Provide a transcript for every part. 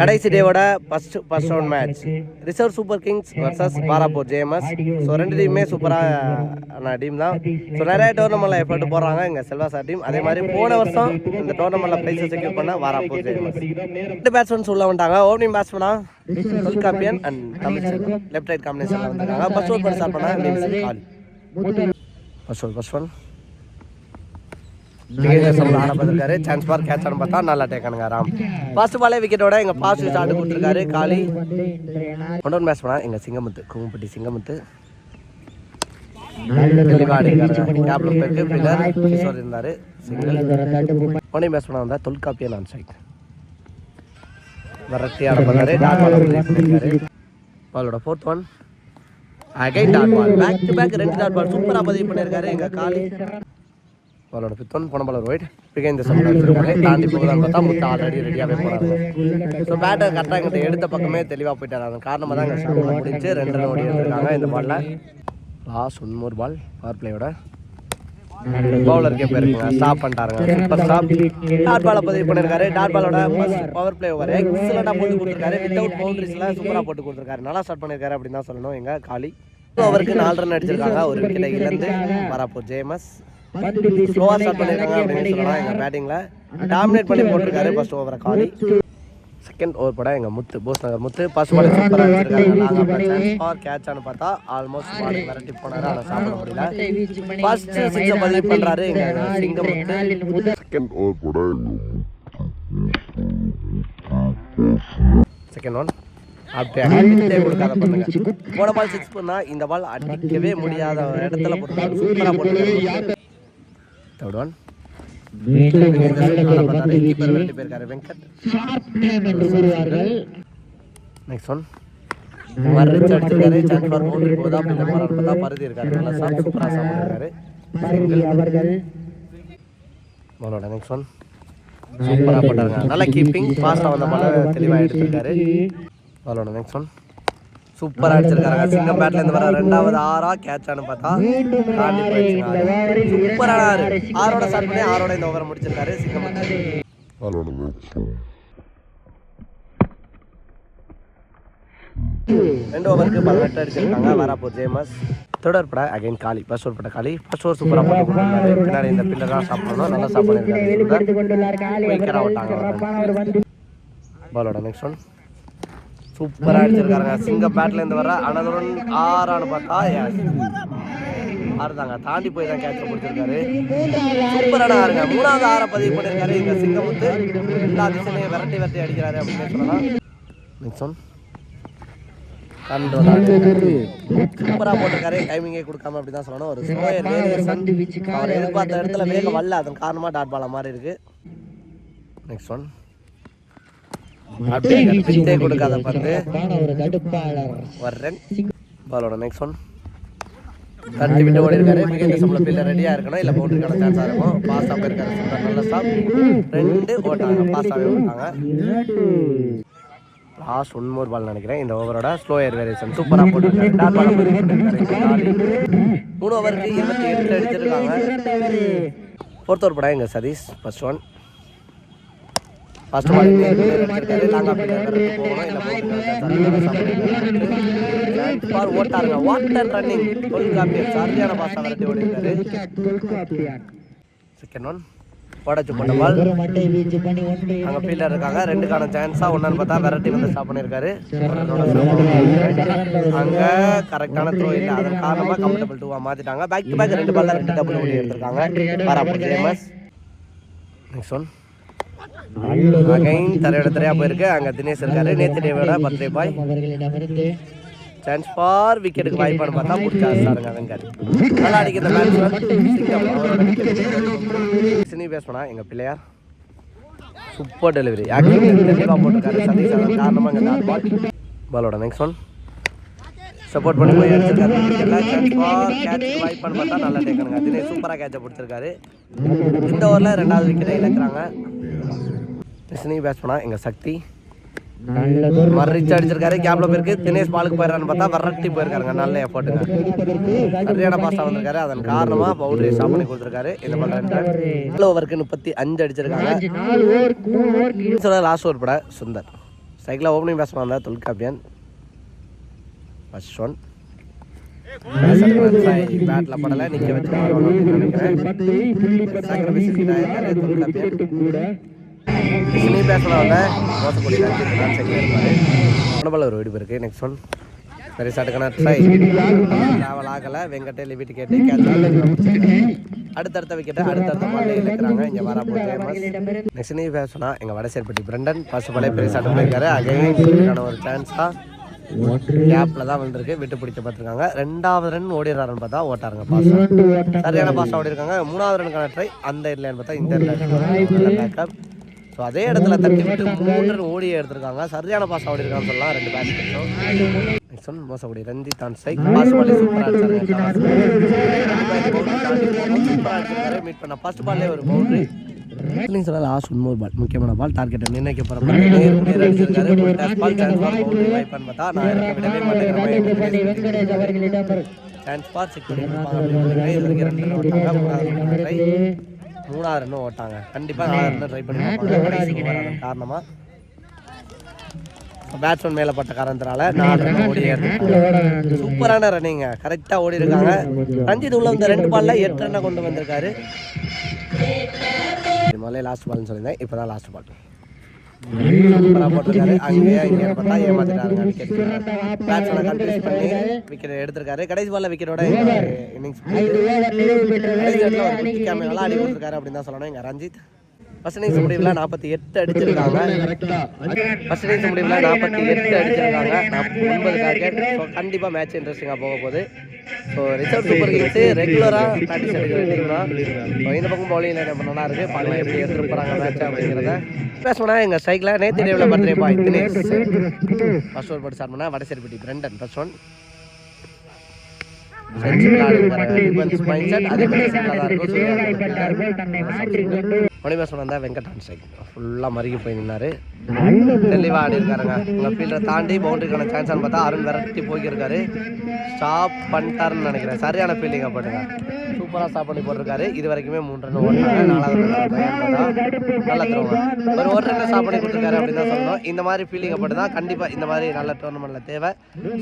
கடைசி டேவோட first first round match reserve super kings versus Parappur JMS so ரெண்டு டீமுமே சூப்பரான டீம் தான். ஸோ நிறைய டோர்னமெண்ட்ல எஃபர்ட் போடுறாங்க எங்கள் செல்வாசா டீம் அதே மாதிரி போன வருஷம் இந்த டோர்னமெண்ட்ல பிரைஸ் செக்யூர் பண்ண வாராப்பூர் ஜேஎம்எஸ் ரெண்டு பேட்ஸ்மேன்ஸ் உள்ள வந்துட்டாங்க opening பேட்ஸ்மேனா Tholkappiyan and Tamil left right காம்பினேஷன்ல வந்திருக்காங்க. ஃபர்ஸ்ட் ஓவர் பண்ண ஸ்டார்ட் பண்ணா காலி ஃபர்ஸ்ட் ஓவர் ஃபர்ஸ்ட் ஒன் ஆரம்பிச்சிருக்காரு சான்ஸ் பார் கேட்ச் ஆன பார்த்தா நல்லா டேக்கானுங்க ராம் ஃபர்ஸ்ட் பாலே விக்கெட்டோட எங்க பாசிட்டிவ் ஸ்டார்ட் கொடுத்துருக்காரு. காலி. ஒன் பேட்ஸ் பண்ணா எங்க சிங்கமுத்து குங்கும்பட்டி சிங்கமுத்து. இருந்தாரு. சிங்கிள் பேட்ஸ் பண்ணா வந்தா தொல்காப்பியன் சைட் வரட்டி ஆட பண்ணாரு பாலோட fourth one again dot ball back to back ரெண்டு டாட் பால் சூப்பரா பதிவு பண்ணிருக்காரு எங்க காலி. அவரோட பித்தோன் போன பாலர் ஒயிட் பிகை இந்த சம்பளம் தாண்டி போகுதான்னு பார்த்தா முத்து ஆல்ரெடி ரெடியாகவே போனாங்க ஸோ பேட்டர் கரெக்டாக எங்கிட்ட எடுத்த பக்கமே தெளிவாக போயிட்டார். அதன் காரணமாக தான் எங்கள் ஷாட்டில் முடிஞ்சு ரெண்டு ரன் ஓடி எடுத்திருக்காங்க இந்த பாலில் லாஸ்ட் ஒன்னொரு பால் பவர் பிளேயோட பவுலருக்கே போயிருக்குங்க ஸ்டாப் பண்ணிட்டாருங்க. சூப்பர் ஸ்டாப் டாட் பாலை பதிவு பண்ணிருக்காரு. டாட் பாலோட பவர் பிளே ஓவர் எக்ஸலண்டாக போட்டு கொடுத்துருக்காரு. வித்தவுட் பவுண்டரிஸ்லாம் சூப்பராக போட்டு கொடுத்துருக்காரு. நல்லா ஸ்டார்ட் பண்ணிருக்காரு அப்படின்னு தான் சொல்லணும். எங்கள் காலி. அவருக்கு நாலு ரன் அடிச்சிருக்காங்க. ஒரு விக்கெட்டை இழந்து வரப்போ ஜேமஸ் ஸ்லோவா ஸ்டார்ட் பண்ணிருக்காங்க அப்படின்னு சொல்லலாம் எங்க பேட்டிங்ல டாமினேட் பண்ணி போட்டிருக்காரு ஃபர்ஸ்ட் ஓவரை காலி. செகண்ட் ஓவர் படம் எங்க முத்து போஸ் நகர் முத்து. ஃபர்ஸ்ட் பால் சூப்பரா வச்சிருக்காங்க லாங் சான்ஸ் ஃபார் கேட்ச் ஆனு பார்த்தா ஆல்மோஸ்ட் பால் விரட்டி போனாரு. ஆனா சாப்பிட முடியல. ஃபர்ஸ்ட் சிக்ஸ் பதிவு பண்றாரு எங்க சிங்க முத்து. செகண்ட் ஓவர் போட செகண்ட் ஒன் அப்படியே கொடுக்காத பண்ணுங்க. போன பால் சிக்ஸ் பண்ணா இந்த பால் அடிக்கவே முடியாத இடத்துல போட்டு சூப்பரா போட்டு தேர்ட் ஒன் நெக்ஸ்ட் ஒன் அடிச்சிருக்காரு போதா பின்ன பருதி இருக்காரு நல்லா சாப்பிட்டு சூப்பராக சாப்பிட்டுருக்காரு பாலோட நெக்ஸ்ட் ஒன் சூப்பரா போட்டாருங்க. நல்ல கீப்பிங் ஃபாஸ்டா வந்த மாதிரி தெளிவாக எடுத்திருக்காரு. பாலோட நெக்ஸ்ட் ஒன் சூப்பரா அடிச்சிருக்காங்க. சிங்கம் பேட்ல இருந்து வர ரெண்டாவது ஆறா கேட்ச் ஆனு பார்த்தா தாண்டி சூப்பரான ஆறு ஆரோட ஸ்டார்ட் பண்ணி ஆரோட இந்த ஓவரை முடிச்சிருக்காரு சிங்கம். ரெண்டு ஓவருக்கு பதினெட்டு அடிச்சிருக்காங்க. வராப்பூர் ஜேமஸ் தொடர் பட அகைன் காலி. ஃபர்ஸ்ட் ஓவர் பட காலி. ஃபர்ஸ்ட் ஓவர் சூப்பராக போட்டு பின்னாடி இந்த பில்லராக சாப்பிடணும். நல்லா விட்டாங்க பாலோட நெக்ஸ்ட் ஒன் சூப்பராக அடிச்சிருக்காங்க சிங்க பேட்ல இருந்து வர அனதரன் ஆறான்னு பார்த்தா yes. ஆறு தாங்க தாண்டி போய் தான் கேட்ச் பிடிச்சிருக்காரு சூப்பரான ஆறுங்க. மூணாவது ஆறை பதிவு பண்ணியிருக்காரு இங்கே சிங்கமுத்து. எல்லா திசையிலையும் விரட்டி விரட்டி அடிக்கிறாரு அப்படின்னு சொல்லலாம். நெக்ஸ்ட் ஒன் சூப்பரா போட்டிருக்காரு. டைமிங்கே கொடுக்காம அப்படி தான் சொல்லணும். ஒரு ஸ்லோயர் வேரியேஷன் அவர் எதிர்பார்த்த இடத்துல வேகம் வரல. அதன் காரணமா டாட் பாலா மாதிரி இருக்கு நெக்ஸ்ட் ஒன் அப்படியே கொடுக்காத பந்து வர்றேன். பாலோட நெக்ஸ்ட் ஒன் தட்டி விட்டு ஓடி இருக்காரு மிக இந்த சம்பளம் பில்ல ரெடியா இருக்கணும். இல்ல பவுண்டரிக்கான சான்ஸா இருக்கும். பாஸ் ஆஃப் இருக்காரு. நல்ல ஸ்டாப் ரெண்டு ஓட்டாங்க பாஸ் ஆகவே ஓட்டாங்க லாஸ்ட் ஒன் மோர் பால் நினைக்கிறேன். இந்த ஓவரோட ஸ்லோ ஏர் வேரியேஷன் சூப்பரா போட்டுருக்காரு. மூணு ஓவருக்கு இருபத்தி எட்டு அடிச்சிருக்காங்க. ஃபோர்த் ஓவர் படம் எங்க Satish? First one first ball போகணும் இல்ல ஃபார் ஓட்டாருங்க வாட்டர் ரன்னிங் தொல்காப்பியர் சரியான பாஸ் விரட்டி ஓடி இருக்காரு செகண்ட் ஒன் உடச்சு போட்ட பால் அங்க ஃபீல்டர் இருக்காங்க ரெண்டுக்கான சான்ஸா ஒன்னு பார்த்தா வெரைட்டி வந்து ஸ்டாப் பண்ணிருக்காரு அங்க கரெக்டான த்ரோ இல்ல அதன் காரணமா கம்ஃபர்டபிள் டூவா மாத்திட்டாங்க பேக் டு பேக் ரெண்டு பால்ல ரெண்டு டபுள் ஓடி எடுத்திருக்காங்க பாராப்பூர் ஃபேமஸ் நெக்ஸ்ட் ஒன் அகைன் தரையோட தரையா போயிருக்கு. அங்க தினேஷ் இருக்காரு. நேத்து டேவோட பர்த்டே பாய் சான்ஸ் ஃபார் விக்கெட்டுக்கு வாய்ப்பான்னு பார்த்தா முடிச்சா சாருங்க வெங்காரி நல்லா அடிக்கிற பேட்ஸ்மேன் சினி பேஸ் எங்க பிள்ளையார். சூப்பர் டெலிவரி தெளிவாக போட்டிருக்காரு. சதீஷ் காரணமாக பாலோட நெக்ஸ்ட் ஒன் சப்போர்ட் பண்ணி போய் அடிச்சிருக்காரு கேட்ச் வாய்ப்பான்னு பார்த்தா நல்லா டேக்கணுங்க தினேஷ் சூப்பராக கேட்சை பிடிச்சிருக்காரு. இந்த ஓவரில் ரெண்டாவது விக்கெட்டை இழக்கிறாங்க. சினி பேஸ் பண்ணா எங்க சக்தி. மறிச்சு அடிச்சிருக்காரு. கேப்ல போயிருக்கு. தினேஷ் பாலுக்கு போயிடறான்னு பார்த்தா வரட்டி போயிருக்காருங்க. நல்ல எஃபர்ட்டுங்க சரியான பாஸ்டா வந்திருக்காரு. அதன் காரணமா பவுண்டரி ஸ்டாப் பண்ணி கொடுத்துருக்காரு. இந்த பண்ற ஓவருக்கு முப்பத்தி அஞ்சு அடிச்சிருக்காங்க. லாஸ்ட் ஓவர் பட. சுந்தர். சைக்கிளில் ஓப்பனிங் பேட்ஸ்மேன் வந்தால் தொல்காப்பியன் ஃபர்ஸ்ட் ஒன் பேட்டில் படலை நிற்க வச்சு சினி பேட்ஸ்மேன் வந்த இருப்பார் மனபல ஒரு வீடு இருக்கு. நெக்ஸ்ட் ஒன் சரி சாட்டுக்கான ட்ரை ட்ராவல் ஆகலை. வெங்கட்டே லிமிட் கேட்டு அடுத்தடுத்த விக்கெட்டை அடுத்தடுத்த பால்ல இழுக்கிறாங்க. இங்கே வர போது நெக்ஸ்ட் நீ பேசினா எங்கள் வடசேர்பட்டி பிரண்டன். ஃபர்ஸ்ட் பாலே பெரிய சாட்டு போயிருக்காரு. அகைன். ஒரு சான்ஸாக கேப்ல தான் வந்திருக்கு விட்டு பிடிக்க பார்த்துருக்காங்க. ரெண்டாவது ரன் ஓடிடுறாருன்னு பார்த்தா ஓட்டாருங்க பாஸ். சரியான பாஸ் ஓடி இருக்காங்க மூணாவது ரனுக்கான ட்ரை அந்த இல்லைன்னு பார்த்தா இந்த இல்லை பேக்கப் ஸோ அதே இடத்துல தட்டி விட்டு மூணு ரன் ஓடியே எடுத்திருக்காங்க. சரியான பாஸ் ஓடி இருக்கான்னு சொல்லலாம். ரெண்டு பேட்ச் நெக்ஸ்ட் ஒன் மோசப்படி. ரஞ்சித் ஆன் ஸ்ட்ரைக் பாஸ் சூப்பராக மீட் பண்ண ஃபர்ஸ்ட் பால்லே ஒரு பவுண்டரி லாஸ்ட் பால் முக்கியமான பால் டார்கெட்டை நிர்ணயிக்க போகிற நேர் நேர் அடிச்சிருக்காரு பால் சான்ஸ் பால் பவுண்டரி வைப்பான்னு பார்த்தா நான் எனக்கு விடவே மாட்டேங்கிறேன் சான்ஸ் பால் செக் பண்ணி கொடுப்பாங்க அப்படின்னு நினைக்கிறேன். இது வரைக்கும் ரெண்டு run ஓட்டாங்க மூணாவது run try. மூணாவது ரன் ஓட்டாங்க. கண்டிப்பாக நாலாவது ரன் ட்ரை பண்ணி பார்ப்பாங்க காரணமாக பேட்ஸ்மேன் மேலே பட்ட காரணத்தினால நாலு ரன் ஓடி சூப்பரான ரன்னிங்க கரெக்டாக ஓடி இருக்காங்க ரஞ்சித் உள்ள வந்த ரெண்டு பால்ல எட்டு ரன்னை கொண்டு வந்திருக்காரு. முதல்ல லாஸ்ட் பால்னு சொல்லியிருந்தேன். இப்போ தான் லாஸ்ட் பால் சூப்பராக போட்டிருக்காரு. அங்கேயே இங்கே பார்த்தா ஏமாத்திட்டாருங்க விக்கெட் பேட்ஸ்மேனை கன்ஃபியூஸ் பண்ணி விக்கெட் எடுத்திருக்காரு. கடைசி பால்ல விக்கெட்டோட இன்னிங்ஸ் கடைசி நல்லா அடி கொடுத்துருக்காரு அப்படின்னு தான் சொல்லணும். இங்கே ரஞ்சித். ஃபர்ஸ்ட் முடிவில் நாற்பத்தி எட்டு அடிச்சிருக்காங்க. ஃபர்ஸ்ட் இன்னிங்ஸ் முடிவில் நாற்பத்தி எட்டு அடிச்சிருக்காங்க. நாற்பத்தி ஒன்பது டார்கெட் ஸோ கண்டிப்பாக மேட்ச் இன்ட்ரெஸ்டிங்காக போக போகுது. ஸோ ரிசர்வ் சூப்பர் கிங்ஸ் ரெகுலராக ப்ராக்டிஸ் எடுக்கிற டீம் தான் ஸோ இந்த பக்கம் பவுலிங் லைன் நல்லா இருக்குது பார்க்கலாம் எப்படி எடுத்துகிட்டு போகிறாங்க மேட்ச் அப்படிங்கிறத பேசணும்னா எங்கள் ஸ்ட்ரைக்கில் நேற்று டேவில் birthday boy Dinesh. First over போட்டு ஸ்டார்ட் பண்ணால் வடசேரிப்பட்டி பிரண்டன் ஃபர்ஸ்ட் ஒன் மணிபாசன் வந்தா வெங்கடான் சைக் ஃபுல்லாக மறுகி போய் நின்னாரு. தெளிவாக ஆடி இருக்காருங்க. உங்கள் ஃபீல்டரை தாண்டி பவுண்டரிக்கான சான்ஸ்னு பார்த்தா அருண் விரட்டி போய்க்கிருக்காரு ஸ்டாப் பண்ணிட்டாருன்னு நினைக்கிறேன். சரியான ஃபீல்டிங் பண்ணுங்க சூப்பராக ஸ்டாப் பண்ணி போட்டிருக்காரு. இது வரைக்குமே மூணு ரன் ஓட்டாங்க நாலாவது நல்லா தருவாங்க ஒரு ஒரு ரன் ஸ்டாப் பண்ணி கொடுத்துருக்காரு அப்படின்னு தான் சொல்லணும். இந்த மாதிரி ஃபீல்டிங் அப்படி தான் கண்டிப்பாக இந்த மாதிரி நல்ல டோர்னமெண்ட்டில் தேவை.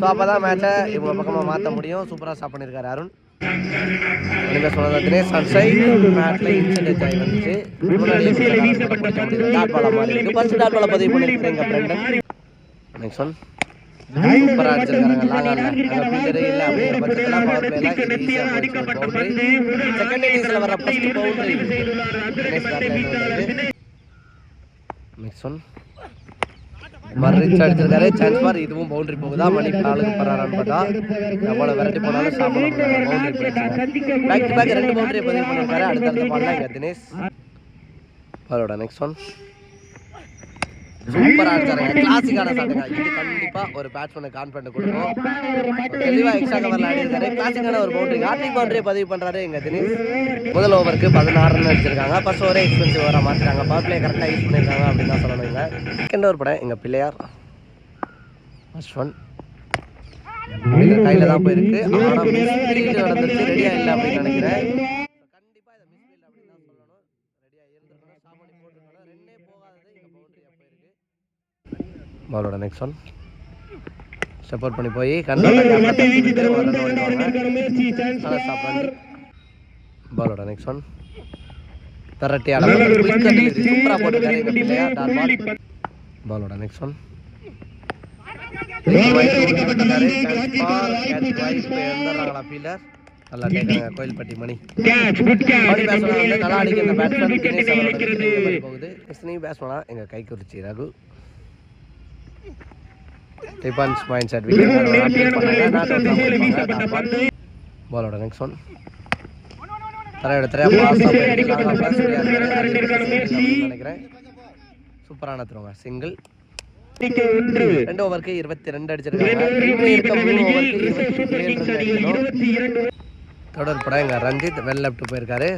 ஸோ அப்போ தான் மேட்சை இவங்க பக்கமாக மாற்ற முடியும். சூப்பராக ஸ்டாப் பண்ணியிருக்காரு அருண். நீங்கள் சொன்னது தினேஷ் சன்சை மேட்ல இன்சிடென்ட் ஆகி வந்துச்சு. முன்னாடி டாட் பாலா மாதிரி இருக்கு. ஃபர்ஸ்ட் டாட் பாலா பதிவு பண்ணிருக்கீங்க பிரண்டன் நெக்ஸ்ட் ஒன் சூப்பரா அடிச்சிருக்காங்க லாங் ஆன்ல அங்க ஃபீல்டரே இல்ல. அப்படிங்கிற பட்சத்துல பவர் பிளேல ஈஸியா போச்சு பவுண்டரி செகண்ட் இன்னிங்ஸ்ல வர ஃபர்ஸ்ட் பவுண்டரி தினேஷ் பேட்ல நெக்ஸ்ட் ஒன் அடிச்சிருக்காரு சான்ஸ் பார் இதுவும் பவுண்டரி போகுதா? மணி காலுக்கு பராரான்னு பார்த்தா எவ்வளோ விரட்டி போனாலும் சாப்பிட பவுண்டரி பேக் டு பேக் ரெண்டு பவுண்டரி பதிவு அடுத்தடுத்த பால்ல இங்க தினேஷ் அவரோட நெக்ஸ்ட் ஒன் சூப்பரா அடிச்சாருங்க கிளாசிக்கான சாட்டுங்க இது கண்டிப்பா ஒரு பேட்ஸ்மேனு கான்ஃபிடன்ட் கொடுக்கும் தெளிவா எக்ஸ்ட்ரா கவர்ல ஆடி இருக்காரு கிளாசிக்கான ஒரு பவுண்டரி ஹார்டிக் பவுண்டரியை பதிவு பண்றாரு எங்க தினேஷ். முதல் ஓவருக்கு பதினாறு ரன் அடிச்சிருக்காங்க ஃபர்ஸ்ட் ஓவரே எக்ஸ்பென்சிவ் ஓவரா மாத்திட்டாங்க. பவர் பிளே கரெக்டா யூஸ் பண்ணிருக்காங்க அப்படின்னு தான் செகண்ட் ஓவர் படம் எங்க பிள்ளையார். ஃபர்ஸ்ட் ஒன் கையில தான் போயிருக்கு. ஆனா மிஸ்ஃபீல்ட் நடந்துருச்சு. ரெடியா இல்ல அப்படின்னு நினைக்கிறேன் கண்டிப்பா இதை மிஸ்ஃபீல்ட் அப்படின்னு தான் சொல்லணும் ரெடியா இருந்திருக்கணும் ஸ்டாப் பண்ணி போட்டுருக்கணும் ரெண்டே போகாதது இங்க பவுண்டரி அப்போ இருக்கு பாலோட நெக்ஸ்ட் ஒன் சப்போர்ட் பண்ணி போய் பாலோட நெக்ஸ்ட் ஒன் தரட்டி பாலோட நெக்ஸ்ட் ஒன் நல்லா கேட்குறாங்க கோயில்பட்டி மணி. நல்லா அடிக்கிற பேட்ஸ்மேன் போகுது. பேட்ஸ்மேனா எங்க Kaikurichi Raghu. Defence mind set wicket பாலோட நெக்ஸ்ட் ஒன் பாஸ் நினைக்கிறேன் சூப்பரான த்ரோங்க சிங்கிள் ரெண்டு ஓவருக்கு இருபத்தி ரெண்டு அடிச்சிருக்காங்க. தொடர் படம் எங்க ரஞ்சித் வெல் லெஃப்ட் போயிருக்காரு.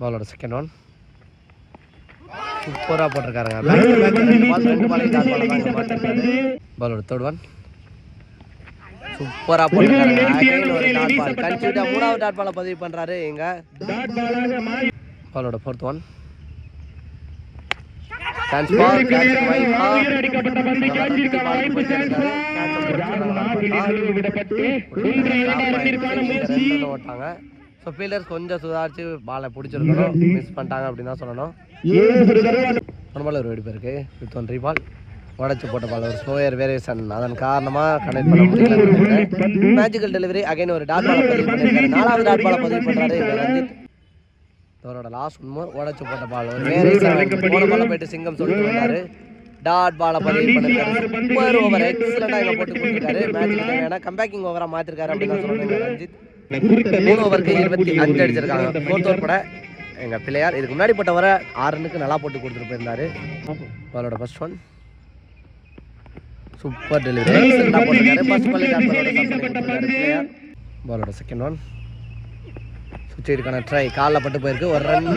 பாலோட செகண்ட் ஒன் சூப்பரா போட்டிருக்காருங்க Back to back ரெண்டு ball, ரெண்டு ball டாட் பால் தாங்க மாட்டிருக்காரு பாலோட தேர்ட் ஒன் சூப்பரா போட்டிருக்காருங்க. கன்சியூட்டா மூணாவது டாட் பாலை பதிவு பண்றாரு எங்க பாலோட fourth one chance ball catch அடிக்கப்பட்ட பந்தை காஞ்சிருக்க வாய்ப்பு விடப்பட்டு மூன்று இரண்டாம் ரன்னிற்கான முயற்சி ஓட்டாங்க ஸோ ஃபீல்டர்ஸ் கொஞ்சம் சுதாரிச்சு பாலை பிடிச்சிருக்கணும். மிஸ் பண்ணிட்டாங்க அப்படின்னு தான் சொல்லணும். ஒரு வெடிப்பு இருக்கு. வித் ஒன் த்ரீ பால் உடச்சி போட்ட பால் ஒரு ஸ்லோயர் வேரியேஷன் அதன் காரணமாக கனெக்ட் பண்ண முடியல. மேஜிக்கல் டெலிவரி அகைன் ஒரு டாட் பாலை பதிவு பண்ணியிருக்காரு நாலாவது டாட் பாலை பதிவு பண்ணுறாரு ரஞ்சித். அவரோட லாஸ்ட் மோர் உடச்சி போட்ட பால் ஒரு வேரியேஷன் போன பால போயிட்டு சிங்கம் சொல்லிட்டு வந்தாரு. டாட் பாலை பதிவு பண்ணிருக்காரு. சூப்பர் ஓவர் எக்ஸலண்டாக போட்டு கொடுத்துருக்காரு மேட்ச் தேவையான கம்பேக்கிங் ஓவராக மாற்றிருக்காரு அப்படின்னு சொல்லுவாங்க ரஞ்சித். மூணு ஓவருக்கு இருபத்தி அஞ்சு அடிச்சிருக்காங்க. ஃபோர்த் ஓவர் பட எங்கள் பிள்ளையார் இதுக்கு முன்னாடி போட்ட வர ஆறு ரன்னுக்கு நல்லா போட்டு கொடுத்துட்டு போயிருந்தாரு. பாலோட ஃபர்ஸ்ட் ஒன் சூப்பர் டெலிவரி பாலோட செகண்ட் ஒன் சுவிட்ச் இருக்கான ட்ரை காலில் பட்டு போயிருக்கு. ஒரு ரன்.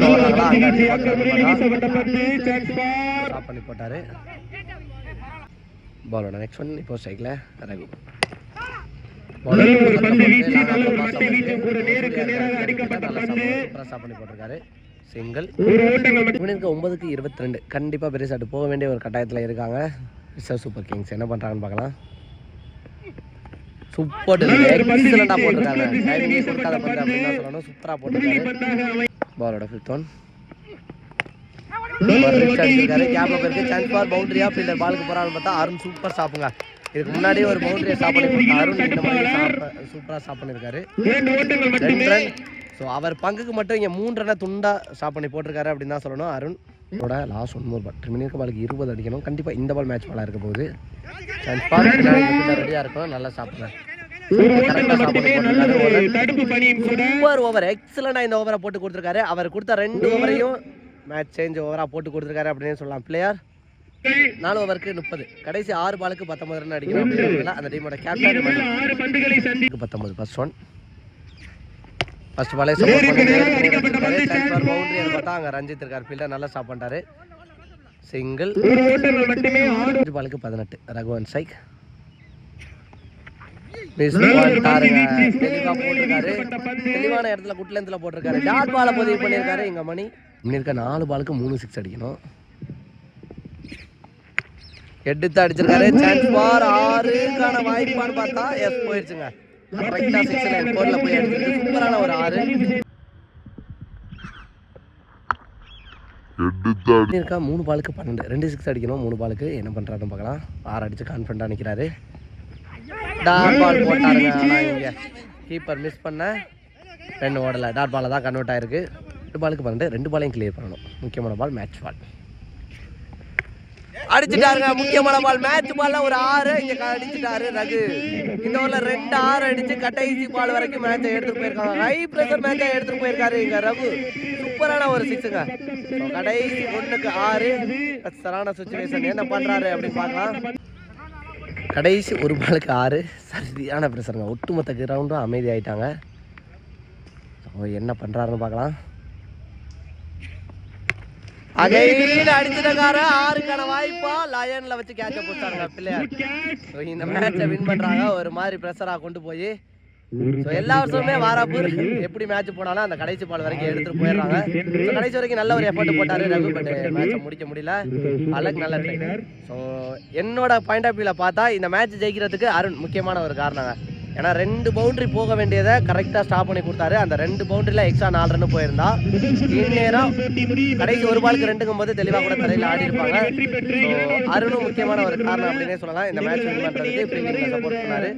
ஸ்டாப் பண்ணி போட்டாரு. பாலோட நெக்ஸ்ட் ஒன் இப்போ ஸ்ட்ரைக்கில் ரகு. சிங்கிள் இவனுக்கு ஒன்பதுக்கு இருபத்தி ரெண்டு கண்டிப்பாக பெரிய சாட்டு போக வேண்டிய ஒரு கட்டாயத்தில் இருக்காங்க. சூப்பர் கிங்ஸ் என்ன பண்ணுறாங்கன்னு பார்க்கலாம். சூப்பர் எக்ஸலண்டாக போட்டிருக்காங்க. டைமிங்கே கொடுக்காத பந்து அப்படின்னு சொல்லணும். சூப்பராக போட்டிருக்காரு. பாலோட ஃபிஃப்த் ஒன் அடிச்சிருக்காரு கேப்ல போயிருக்கு சான்ஸ் பார் பவுண்டரியா ஃபீல்டர் பாலுக்கு போறான்னு பார்த்தா அருண் சூப்பர் ஸ்டாப்புங்க இதுக்கு முன்னாடி ஒரு பவுண்டரியை கொடுத்த அருண் இந்த மாதிரி சூப்பரா ஸ்டாப் ரன் ஸோ அவர் பங்குக்கு மட்டும் இங்கே மூணு ரன்னை துண்டா ஸ்டாப் பண்ணி போட்டிருக்காரு அப்படின்னு தான் சொல்லணும். அருண் இதோட லாஸ்ட் ஒன் மூர் பால் ட்ரிமினிக்கு பாலுக்கு இருபது அடிக்கணும். கண்டிப்பாக இந்த பால் மேட்ச் பாலாக இருக்க போகுது. ரெடியாக இருக்கணும். நல்லா சாப்பிட்றேன் சூப்பர் ஓவர் எக்ஸலண்டா இந்த ஓவரை போட்டு கொடுத்துருக்காரு. அவர் கொடுத்த ரெண்டு ஓவரையும் மேட்ச் சேஞ்ச் ஓவரா போட்டு கொடுத்துருக்காரு அப்படின்னு சொல்லலாம். பிளேயர் நாலு ஓவருக்கு முப்பது. கடைசி ஆறு பாலுக்கு பத்தொன்பது ரன் அடிக்கணும் அப்படின்னு அந்த டீமோட கேப்டன் பத்தொன்பது. ஃபர்ஸ்ட் ஒன் ஃபர்ஸ்ட் பாலே பார்த்தா அங்கே ரஞ்சித் இருக்கார். ஃபீல்டர் நல்லா ஸ்டாப் பண்ணிட்டாரு சிங்கிள் பாலுக்கு பதினெட்டு. ரகுவன் சைக். தெளிவான இடத்துல குட் லென்த்ல போட்டிருக்காரு. டாட் பால பதிவு பண்ணியிருக்காரு. இங்க மணி. இன்னும் இருக்க நாலு பாலுக்கு மூணு சிக்ஸ் அடிக்கணும். எடுத்து அடிச்சிருக்காரு. சான்ஸ் பார் ஆறுக்கான வாய்ப்பான்னு பார்த்தா எஸ் போயிடுச்சுங்க கரெக்டா சிக்ஸ் லைன் போர்ல போய் அடிச்சிருக்கு. சூப்பரான ஒரு ஆறு. இருக்கா மூணு பாலுக்கு பன்னெண்டு. ரெண்டு சிக்ஸ் அடிக்கணும் மூணு பாலுக்கு. என்ன பண்றாருன்னு பார்க்கலாம். ஆறு அடிச்சு கான்ஃபிடண்டா நிக்கிறாரு. டாட் பால் போட்டாருங்க. ஆனா இங்க கீப்பர் மிஸ் பண்ண ரெண்டு ஓடல. டாட் பால தான் கன்வெர்ட் ஆயிருக்கு. ரெண்டு பாலுக்கு பன்னெண்டு. ரெண்டு பாலையும் கிளியர் பண்ணணும். முக்கியமான பால் மேட்ச் பால் அடிச்சிட்டாருங்க. முக்கியமான பால். மேட்ச் பால்ல ஒரு ஆறு இங்க அடிச்சிட்டாரு ரகு. இந்த ஊர்ல ரெண்டு ஆறு அடிச்சு கடைசி பால் வரைக்கும் மேட்சை எடுத்துட்டு போயிருக்காங்க. ஹை பிரஷர் மேட்சை எடுத்துட்டு போயிருக்காரு இங்க ரகு. சூப்பரான ஒரு சிக்ஸுங்க கடைசி ஒண்ணுக்கு ஆறு. சரான சுச்சுவேஷன் என்ன பண்றாரு அப்படின்னு பார்க்கலாம். கடைசி ஒரு பாலுக்கு ஆறு. சரியான பிரசருங்க ஒட்டுமொத்த கிரவுண்டும் அமைதி ஆயிட்டாங்க என்ன பண்றாருன்னு பார்க்கலாம். அகைன் அடிச்சிருக்காரு ஆறுக்கான வாய்ப்பா லயன்ல வச்சு கேட்ச போட்டாருங்க பிள்ளையார் இந்த மேட்சை வின் பண்றாங்க. ஒரு மாதிரி ப்ரெஷரா கொண்டு போய். எல்லா வருஷமுமே வாராப்பூர் எப்படி மேட்ச் போனாலும் அந்த கடைசி பால் வரைக்கும் எடுத்துட்டு போயிடுறாங்க. கடைசி வரைக்கும் நல்ல ஒரு எஃபர்ட் போட்டாரு ரகு பட் மேட்சை முடிக்க முடியல. அழகு நல்ல ட்ரை ஸோ என்னோட பாயிண்ட் ஆஃப் வியூல பார்த்தா இந்த மேட்ச் ஜெயிக்கிறதுக்கு அருண் முக்கியமான ஒரு காரணங்க. ஏன்னா ரெண்டு பவுண்டரி போக வேண்டியதை கரெக்டாக ஸ்டாப் பண்ணி கொடுத்தாரு. அந்த ரெண்டு பவுண்டரியில் எக்ஸ்ட்ரா நாலு ரன் போயிருந்தா இந்நேரம் கடைசி ஒரு பாலுக்கு ரெண்டுக்கும் போது தெளிவாக கூட தலையில் ஆடி இருப்பாங்க. அருணும் முக்கியமான ஒரு காரணம் அப்படின்னே சொல்லலாம். இந்த மேட்ச் வின் பண்ணுறதுக்கு சப்போர்ட் பண்ணாரு.